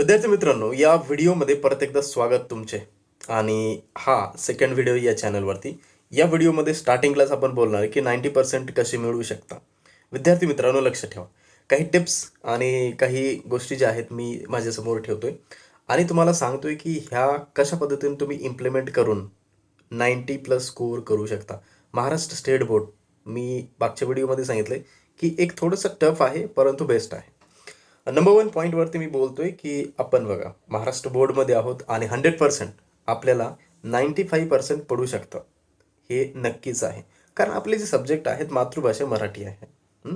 विद्यार्थी मित्रांनो या व्हिडिओमध्ये परत एकदा स्वागत तुमचे. आणि हा सेकंड व्हिडिओ या चॅनलवरती या व्हिडिओमध्ये स्टार्टिंगलाच आपण बोलणार आहे की नाईंटी पर्सेंट कसे मिळवू शकता. विद्यार्थी मित्रांनो लक्ष ठेवा. काही टिप्स आणि काही गोष्टी ज्या आहेत मी माझ्यासमोर ठेवतो आहे आणि तुम्हाला सांगतो आहे की ह्या कशा पद्धतीने तुम्ही इम्प्लिमेंट करून नाईंटी प्लस स्कोअर करू शकता. महाराष्ट्र स्टेट बोर्ड मी मागच्या व्हिडिओमध्ये सांगितलं आहे की एक थोडंसं टफ आहे परंतु बेस्ट आहे. नंबर वन पॉईंटवरती मी बोलतोय की आपण बघा महाराष्ट्र बोर्डमध्ये आहोत आणि हंड्रेड पर्सेंट आपल्याला नाईंटी फाईव्ह पर्सेंट पडू शकतं. हे नक्कीच आहे. कारण आपले जे सब्जेक्ट आहेत मातृभाषा मराठी आहे.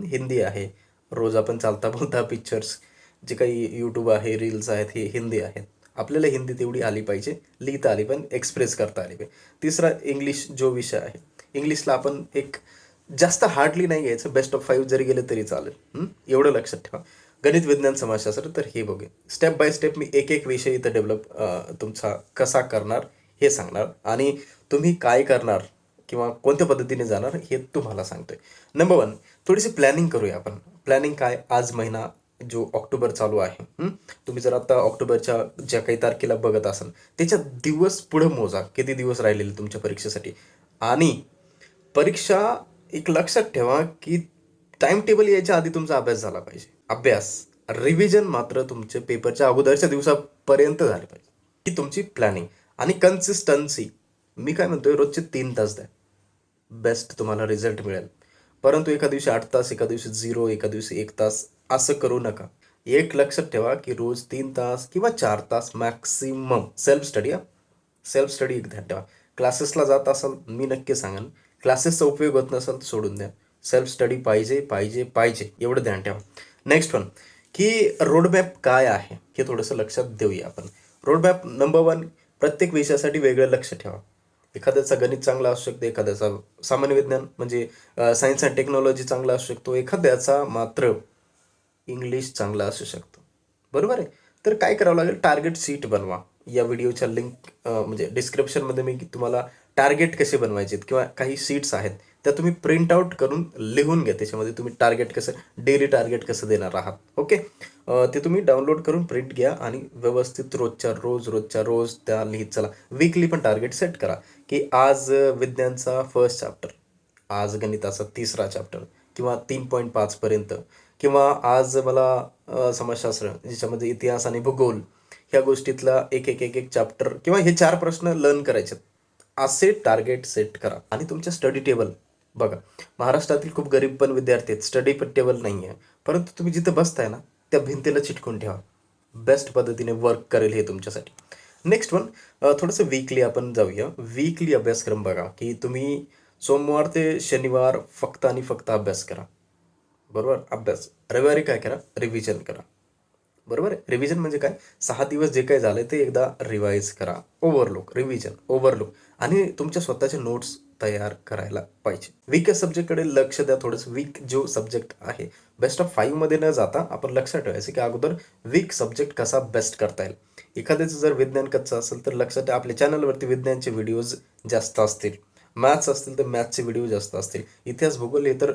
हिंदी आहे. रोज आपण चालता बोलता पिक्चर्स जे काही यूट्यूब आहे रील्स आहेत हे हिंदी आहेत. आपल्याला हिंदी तेवढी आली पाहिजे लिहिता आली पण एक्सप्रेस करता आली पाहिजे. तिसरा इंग्लिश जो विषय आहे इंग्लिशला आपण एक जास्त हार्डली नाही घ्यायचं बेस्ट ऑफ फाईव्ह जरी गेले तरी चालेल. एवढं लक्षात ठेवा. गणित विज्ञान समाजशास्त्र तर हे बघूया. स्टेप बाय स्टेप मी एक एक विषय इथं डेव्हलप तुमचा कसा करणार हे सांगणार आणि तुम्ही काय करणार किंवा कोणत्या पद्धतीने जाणार हे तुम्हाला सांगतोय. नंबर वन थोडीशी प्लॅनिंग करूया आपण. प्लॅनिंग काय? आज महिना जो ऑक्टोबर चालू आहे तुम्ही जर आता ऑक्टोबरच्या ज्या काही तारखेला बघत असाल त्याच्या दिवस पुढं मोजा. किती दिवस राहिलेले तुमच्या परीक्षेसाठी? आणि परीक्षा एक लक्षात ठेवा की टाइम टेबल यायच्या आधी तुमचा अभ्यास झाला पाहिजे. अभ्यास रिव्हिजन मात्र तुमचे पेपरच्या अगोदरच्या दिवसापर्यंत झाले पाहिजे. ही तुमची प्लॅनिंग आणि कन्सिस्टन्सी मी काय म्हणतोय रोजचे तीन तास द्या. बेस्ट तुम्हाला रिझल्ट मिळेल. परंतु एका दिवशी आठ तास एका दिवशी झिरो एका दिवशी एक तास असं करू नका. एक लक्षात ठेवा की रोज तीन तास किंवा चार तास मॅक्सिमम सेल्फ स्टडी हा. सेल्फ स्टडी एक ध्यान ठेवा. क्लासेसला जात असाल मी नक्की सांगेन. क्लासेसचा उपयोग होत नसेल सोडून द्या. सेल्फ स्टडी पाहिजे पाहिजे पाहिजे एवढं ध्यान ठेवा. नेक्स्ट वन की रोडमॅप काय आहे हे थोडंसं लक्षात देऊया आपण. रोडमॅप नंबर वन प्रत्येक विषयासाठी वेगळं लक्ष ठेवा. एखाद्याचा गणित चांगला असू शकतो एखाद्याचा सामान्य विज्ञान म्हणजे सायन्स अँड टेक्नॉलॉजी चांगला असू शकतो एखाद्याचा मात्र इंग्लिश चांगला असू शकतो. बरोबर आहे? तर काय करावं लागेल? टार्गेट सीट बनवा. या व्हिडिओच्या लिंक म्हणजे डिस्क्रिप्शनमध्ये मी तुम्हाला टार्गेट कसे बनवायचे किंवा काही सीट्स आहेत त्या तुम्ही प्रिंट आउट करून लिहून घ्या. त्याच्यामध्ये तुम्ही टार्गेट कसं डेली टार्गेट कसं देणार आहात. ओके ते तुम्ही डाउनलोड करून प्रिंट घ्या आणि व्यवस्थित रोजच्या रोज रोजच्या रोज त्या लिहित चला. वीकली पण टार्गेट सेट करा. की आज विज्ञानचा फर्स्ट चॅप्टर आज गणिताचा तिसरा चॅप्टर किंवा तीन पॉईंट पाचपर्यंत किंवा आज मला समाजशास्त्र ज्याच्यामध्ये इतिहास आणि भूगोल ह्या गोष्टीतला एक एक एक एक चॅप्टर किंवा हे चार प्रश्न लर्न करायचे असे टार्गेट सेट करा. आणि तुमच्या स्टडी टेबल बघा महाराष्ट्रातील खूप गरीब पण विद्यार्थी आहेत स्टडी पण टेबल नाही आहे परंतु तुम्ही जिथं बसताय ना त्या भिंतीला चिटकून ठेवा. बेस्ट पद्धतीने वर्क करेल हे तुमच्यासाठी. नेक्स्ट वन थोडंसं वीकली आपण जाऊया. वीकली अभ्यासक्रम बघा की तुम्ही सोमवार ते शनिवार फक्त आणि फक्त अभ्यास करा. बरोबर? अभ्यास. रविवारी काय करा? रिव्हिजन करा. बरोबर आहे? रिव्हिजन म्हणजे काय? सहा दिवस जे काय झालं ते एकदा रिवाईज करा. ओव्हरलुक रिव्हिजन ओव्हरलुक आणि तुमच्या स्वतःचे नोट्स तयार करायला पाहिजे. वीक सब्जेक्टकडे लक्ष द्या थोडंसं वीक जो सब्जेक्ट आहे बेस्ट ऑफ फाईव्हमध्ये न जाता आपण लक्षात ठेवायचं की अगोदर वीक सब्जेक्ट कसा बेस्ट करता येईल. एखाद्याचं जर विज्ञान कच्चं असेल तर लक्षात ठेवा आपल्या चॅनलवरती विज्ञानचे व्हिडिओज जास्त असतील. मॅथ्स असतील तर मॅथ्सचे व्हिडिओ जास्त असतील. इतिहास भूगोल हे तर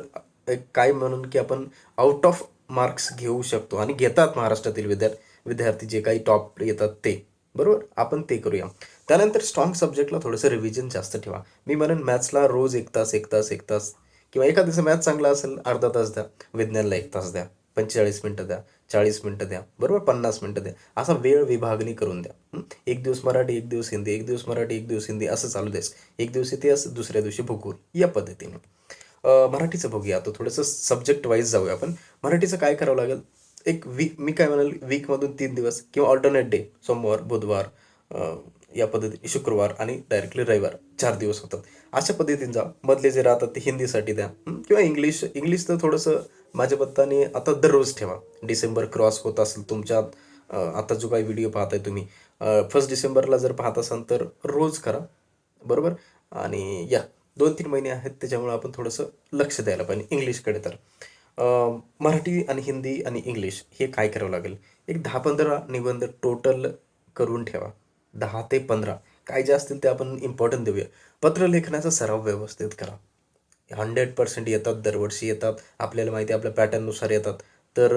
एक काय म्हणून की आपण आउट ऑफ मार्क्स घेऊ शकतो आणि घेतात महाराष्ट्रातील विद्यार्थी विद्यार्थी जे काही टॉप येतात ते. बरोबर? आपण ते करूया. त्यानंतर स्ट्रॉंग सब्जेक्टला थोडंसं रिव्हिजन जास्त ठेवा. मी म्हणेन मॅथ्सला रोज एक तास एक तास एक तास. किंवा एखाद्याचं मॅथ्स चांगला असेल अर्धा तास द्या. विज्ञानला एक तास द्या. पंचेचाळीस मिनटं द्या. चाळीस मिनटं द्या. बरोबर? पन्नास मिनटं द्या. असा वेळ विभागणी करून द्या. एक दिवस मराठी एक दिवस हिंदी एक दिवस मराठी एक दिवस हिंदी असं चालू द्यास एक दिवस इतिहास दुसऱ्या दिवशी भूगोल या पद्धतीने. मराठीचं बघूया. आता थोडंसं सब्जेक्ट वाईज जाऊया आपण. मराठीचं काय करावं लागेल? एक वीक मी काय म्हणाल? वीकमधून तीन दिवस किंवा ऑल्टरनेट डे सोमवार बुधवार या पद्धतीने शुक्रवार आणि डायरेक्टली रविवार चार दिवस होतात. अशा पद्धतींचा जा. मधले जे राहतात ते हिंदीसाठी द्या. किंवा इंग्लिश इंग्लिश तर थोडंसं माझ्या पत्ताने आता दररोज ठेवा. डिसेंबर क्रॉस होत असेल तुमच्या आता जो काही व्हिडिओ पाहताय तुम्ही फर्स्ट डिसेंबरला जर पाहत असाल तर रोज करा. बरोबर? आणि या. दोन तीन महिने आहेत त्याच्यामुळे आपण थोडंसं लक्ष द्यायला पाहिजे. इंग्लिशकडे तर. मराठी आणि हिंदी आणि इंग्लिश हे काय करावं लागेल? एक दहा पंधरा निबंध टोटल करून ठेवा. दहा ते पंधरा. काय जे असतील ते आपण इम्पॉर्टंट देऊया. पत्र लेखनाचा सराव व्यवस्थित करा. हंड्रेड पर्सेंट येतात दरवर्षी येतात. आपल्याला माहिती आहे आपल्या पॅटर्ननुसार येतात. तर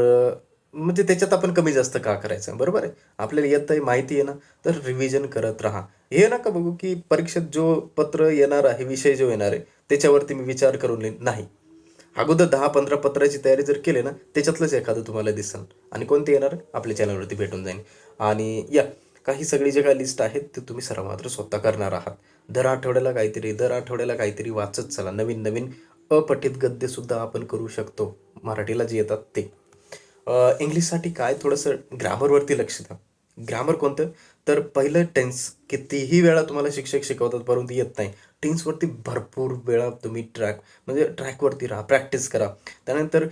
म्हणजे त्याच्यात आपण कमी जास्त का करायचं? बरोबर आहे? आपल्याला येत आहे माहिती आहे ना तर रिव्हिजन करत राहा. हे नका बघू की परीक्षेत जो पत्र येणार आहे विषय जो येणार आहे त्याच्यावरती मी विचार करून लिहीन नाही. अगोदर दहा पंधरा पत्राची तयारी जर केली ना त्याच्यातलंच एखादं तुम्हाला दिसेल आणि कोणते येणार? आपल्या चॅनलवरती भेटून जाईल आणि या. काही सगळी जे काही लिस्ट आहेत ते तुम्ही सर्व मात्र स्वतः करणार आहात. दर आठवड्याला काहीतरी दर आठवड्याला काहीतरी वाचत चला. नवीन नवीन अपठित गद्यसुद्धा आपण करू शकतो. मराठीला जे येतात ते. इंग्लिशसाठी काय थोडंसं ग्रामरवरती लक्ष द्या. ग्रामर कोणतं? तर पहिलं टेन्स कितीही वेळा तुम्हाला शिक्षक शिकवतात परंतु येत नाही. टेन्सवरती भरपूर वेळा तुम्ही ट्रॅक म्हणजे ट्रॅकवरती राहा प्रॅक्टिस करा. त्यानंतर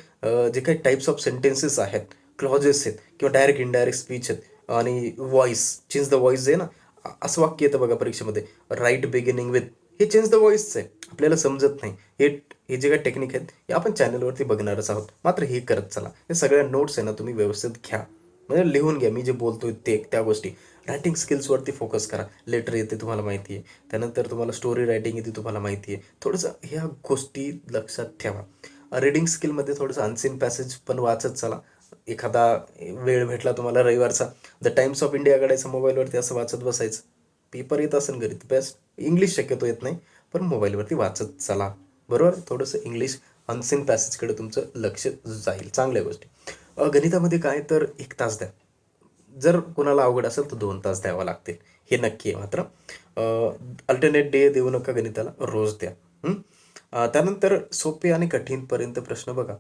जे काही टाईप्स ऑफ सेंटेन्सेस आहेत क्लॉजेस आहेत किंवा डायरेक्ट इनडायरेक्ट स्पीच आहेत आणि व्हॉइस चेंज द व्हॉइस आहे ना? असं वाक्य येतं बघा परीक्षेमध्ये. राईट बिगिनिंग विथ हे चेंज द व्हॉइसचं आहे. आपल्याला समजत नाही. हे हे जे काही टेक्निक आहेत हे आपण चॅनलवरती बघणारच आहोत. मात्र हे करत चला. हे सगळ्या नोट्स आहे ना तुम्ही व्यवस्थित घ्या. म्हणजे लिहून घ्या. मी जे बोलतोय ते त्या गोष्टी. रायटिंग स्किल्सवरती फोकस करा. लेटर येते तुम्हाला माहिती आहे. त्यानंतर तुम्हाला स्टोरी रायटिंग येते तुम्हाला माहिती आहे. थोडंसं ह्या गोष्टी लक्षात ठेवा. रीडिंग स्किलमध्ये थोडंसं अनसीन पॅसेज पण वाचत चला. एखादा वेळ भेटला तुम्हाला रविवारचा द टाइम्स ऑफ इंडिया काढायचा मोबाईलवरती असं वाचत बसायचं. पेपर येत असेल घरी बेस्ट इंग्लिश शक्यतो येत नाही पण मोबाईलवरती वाचत चला. बरोबर? थोडंसं इंग्लिश अनसिन पॅसेजकडे तुमचं लक्ष जाईल. चांगल्या गोष्टी. गणितामध्ये काय तर एक तास द्या. जर कोणाला अवघड असेल तर दोन तास द्यावा लागतील. हे नक्की आहे मात्र. अल्टरनेट डे देऊ नका गणिताला रोज द्या. त्यानंतर सोपे आणि कठीणपर्यंत प्रश्न बघा.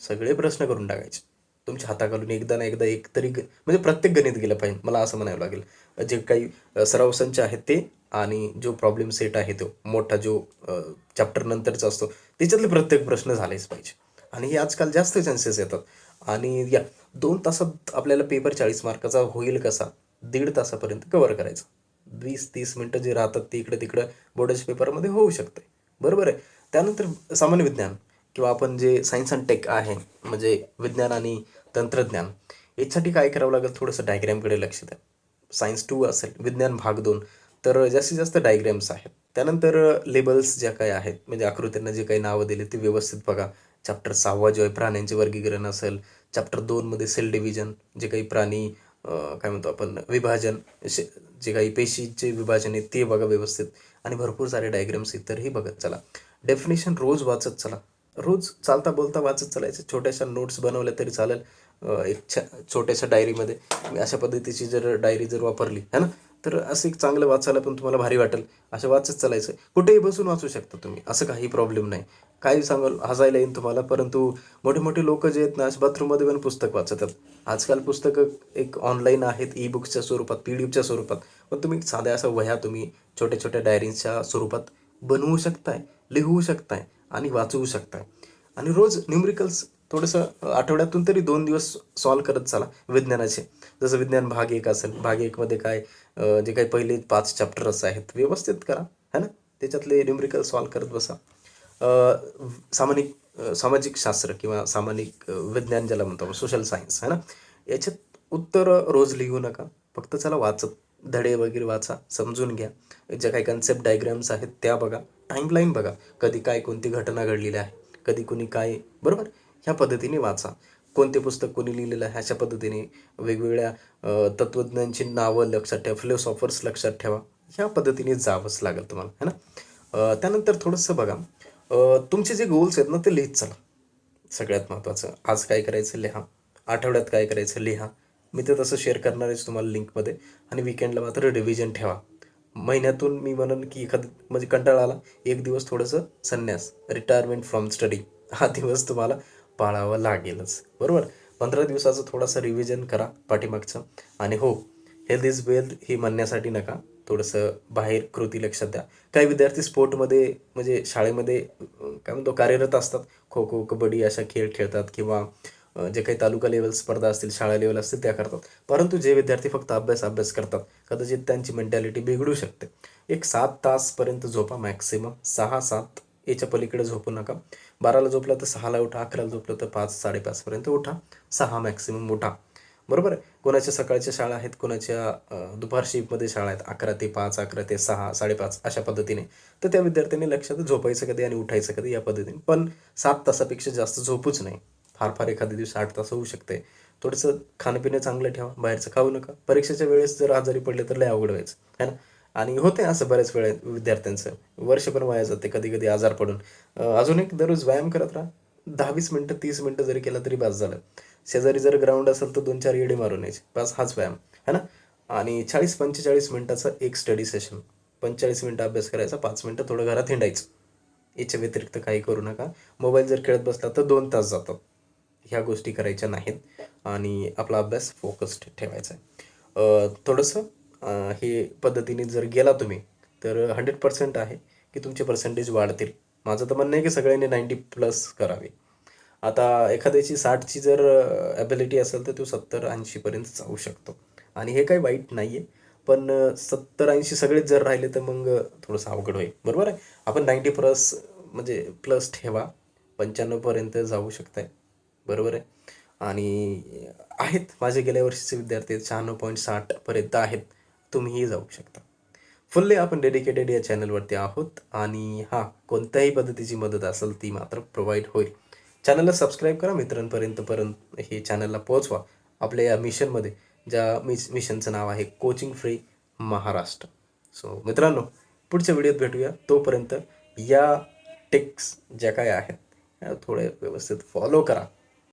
सगळे प्रश्न करून टाकायचे. तुमच्या हाताखालून एकदा ना एकदा एक तरी म्हणजे प्रत्येक गणित गेलं पाहिजे मला असं म्हणावं लागेल. जे काही सराव संच आहेत ते आणि जो प्रॉब्लेम सेट आहे तो मोठा जो चॅप्टर नंतरचा असतो त्याच्यातले प्रत्येक प्रश्न झालेच पाहिजे. आणि हे आजकाल जास्त चान्सेस येतात. आणि या दोन तासात आपल्याला पेपर चाळीस मार्काचा होईल कसा? दीड तासापर्यंत कवर करायचा. वीस तीस मिनटं जे राहतात ते इकडं तिकडं बोर्डाच्या पेपरमध्ये होऊ शकते बरोबर आहे. त्यानंतर सामान्य विज्ञान. किंवा आपण जे सायन्स अँड टेक आहे म्हणजे विज्ञान आणि तंत्रज्ञान याच्यासाठी काय करावं लागेल? थोडंसं डायग्रॅमकडे लक्ष द्या. सायन्स टू असेल विज्ञान भाग दोन तर जास्तीत जास्त डायग्रॅम्स आहेत. त्यानंतर लेबल्स ज्या काही आहेत म्हणजे आकृत्यांना जे काही नावं दिले ते व्यवस्थित बघा. चॅप्टर सहावा जो आहे प्राण्यांचे वर्गीकरण असेल. चॅप्टर दोनमध्ये सेल डिव्हिजन जे काही प्राणी काय म्हणतो आपण विभाजन शे- जे काही पेशीचे विभाजन आहे ते बघा व्यवस्थित. आणि भरपूर सारे डायग्राम्स इतरही बघत चला. डेफिनेशन रोज वाचत चला. रोज चालता बोलता वाचत चालायचं. छोट्याशा नोट्स बनवल्या तरी चालेल. एक छ छोट्याशा डायरीमध्ये मी अशा पद्धतीची जर डायरी जर वापरली है ना? तर असं एक चांगलं वाचायला पण तुम्हाला भारी वाटेल. असं वाचत चालायचं. कुठेही बसून वाचू शकता तुम्ही. असं काही प्रॉब्लेम नाही. काही सांगाल हसायला येईल तुम्हाला. परंतु मोठे मोठे लोक जे आहेत ना असे बाथरूममध्ये पण पुस्तक वाचतात. आजकाल पुस्तकं एक ऑनलाईन आहेत ई बुक्सच्या स्वरूपात पी डी एफच्या स्वरूपात. पण तुम्ही साध्या असं वह्या तुम्ही छोट्या छोट्या डायरींच्या स्वरूपात बनवू शकताय लिहू शकताय. आणि वाचवू शकता. आणि रोज न्यूमरिकल्स थोडंसं आठवड्यातून तरी दोन दिवस सॉल्व करत चाला विज्ञानाचे. जसं विज्ञान भाग एक असेल भाग एकमध्ये काय जे काही पहिले पाच चॅप्टर्स आहेत व्यवस्थित करा है ना? त्याच्यातले न्यूमरिकल सॉल्व करत बसा. सामानिक सामाजिक शास्त्र किंवा सामाजिक विज्ञान ज्याला म्हणतो आपण सोशल सायन्स है ना? याच्यात उत्तर रोज लिहू नका फक्त चला वाचत धडे वगैरे वाचा समजून घ्या. ज्या काही कन्सेप्ट डायग्राम्स आहेत त्या बघा. टाईमलाईन बघा. कधी काय कोणती घटना घडलेली आहे. कधी कुणी काय बरोबर? ह्या पद्धतीने वाचा. कोणते पुस्तक कोणी लिहिलेलं आहे अशा पद्धतीने वेगवेगळ्या तत्त्वज्ञांची नावं लक्षात ठेवा फिलोसॉफर्स लक्षात ठेवा. ह्या पद्धतीने जावंच लागेल तुम्हाला है ना? त्यानंतर थोडंसं बघा. तुमचे जे गोल्स आहेत ना ते लिहित चला. सगळ्यात महत्त्वाचं आज काय करायचं लिहा. आठवड्यात काय करायचं लिहा. मी ते तसं शेअर करणार आहेच तुम्हाला लिंकमध्ये आणि विकेंडला मात्र रिव्हिजन ठेवा. महिन्यातून मी म्हणेन की एखाद म्हणजे कंटाळा आला एक दिवस थोडंसं संन्यास रिटायरमेंट फ्रॉम स्टडी हा दिवस तुम्हाला पाळावा लागेलच. बरोबर? पंधरा दिवसाचं थोडासा रिव्हिजन करा पाठीमागचं. आणि हो हेल्थ इज वेल्थ हे म्हणण्यासाठी नका. थोडंसं बाहेर कृती लक्षात द्या. काही विद्यार्थी स्पोर्टमध्ये म्हणजे शाळेमध्ये काय म्हणतो कार्यरत असतात. खो खो कबड्डी अशा खेळ खेळतात किंवा जे काही तालुका लेवल स्पर्धा असतील शाळा लेवल असतील त्या करतात. परंतु जे विद्यार्थी फक्त अभ्यास अभ्यास करतात कदाचित त्यांची मेंटॅलिटी बिघडू शकते. एक सात तासपर्यंत झोपा मॅक्सिमम सहा सात याच्या पलीकडे झोपू नका. बाराला झोपलं तर सहाला उठा अकराला झोपलं तर पाच साडेपाचपर्यंत उठा. सहा मॅक्सिमम उठा. बरोबर आहे? कोणाच्या सकाळच्या शाळा आहेत कोणाच्या दुपार शिफ्टमध्ये शाळा आहेत अकरा ते पाच अकरा ते सहा साडेपाच अशा पद्धतीने. तर त्या विद्यार्थ्यांनी लक्षात झोपायचं कधी आणि उठायचं कधी या पद्धतीने. पण सात तासापेक्षा जास्त झोपूच नाही. फार फार एखाद्या दिवशी आठ तास होऊ शकते. थोडंसं खाणंपिणं चांगलं ठेवा बाहेरचं खाऊ नका. परीक्षेच्या वेळेस जर आजारी पडले तर लय अवघड व्हायचं है ना? आणि होते असं बऱ्याच वेळा विद्यार्थ्यांचं. वर्ष पण वाया जाते कधी कधी आजार पडून. अजून एक दररोज व्यायाम करत राहा. दहा वीस मिनटं तीस मिनटं जरी केला तरी बस झालं. शेजारी जर ग्राउंड असेल तर दोन चार येडे मारून यायचे. बस हाच व्यायाम है ना? आणि चाळीस पंचेचाळीस मिनटाचं एक स्टडी सेशन पंचेचाळीस मिनटं अभ्यास करायचा पाच मिनटं थोडं घरात हिंडायचं. याच्या व्यतिरिक्त काही करू नका. मोबाईल जर खेळत बसला तर दोन तास जातात. ह्या गोष्टी करायच्या नाहीत आणि आपला अभ्यास फोकस्ड ठेवायचा आहे. थोडंसं हे पद्धतीने जर गेला तुम्ही तर हंड्रेड पर्सेंट आहे की तुमचे पर्सेंटेज वाढतील. माझं तर म्हणणं आहे की सगळ्यांनी नाईंटी प्लस करावे. आता एखाद्याची साठची जर ॲबिलिटी असेल तर तो सत्तर ऐंशीपर्यंत जाऊ शकतो. आणि हे काही वाईट नाही आहे पण सत्तर ऐंशी सगळेच जर राहिले तर मग थोडंसं अवघड होईल. बरोबर आहे? आपण नाईंटी प्लस म्हणजे प्लस ठेवा. पंच्याण्णवपर्यंत जाऊ शकताय. बरोबर आहे? आणि आहेत माझे गेल्या वर्षीचे विद्यार्थी शहाण्णव पॉईंट साठपर्यंत आहेत. तुम्हीही जाऊ शकता. फुल्ली आपण डेडिकेटेड या चॅनलवरती आहोत आणि हां कोणत्याही पद्धतीची मदत असेल ती मात्र प्रोव्हाइड होईल. चॅनलला सबस्क्राईब करा मित्रांपर्यंत पर्यंत हे चॅनलला पोहोचवा. आपल्या या मिशनमध्ये ज्या मिश मिशनचं नाव आहे कोचिंग फ्री महाराष्ट्र सो मित्रांनो पुढच्या व्हिडिओत भेटूया. तोपर्यंत या टिक्स ज्या काय आहेत थोडे व्यवस्थित फॉलो करा.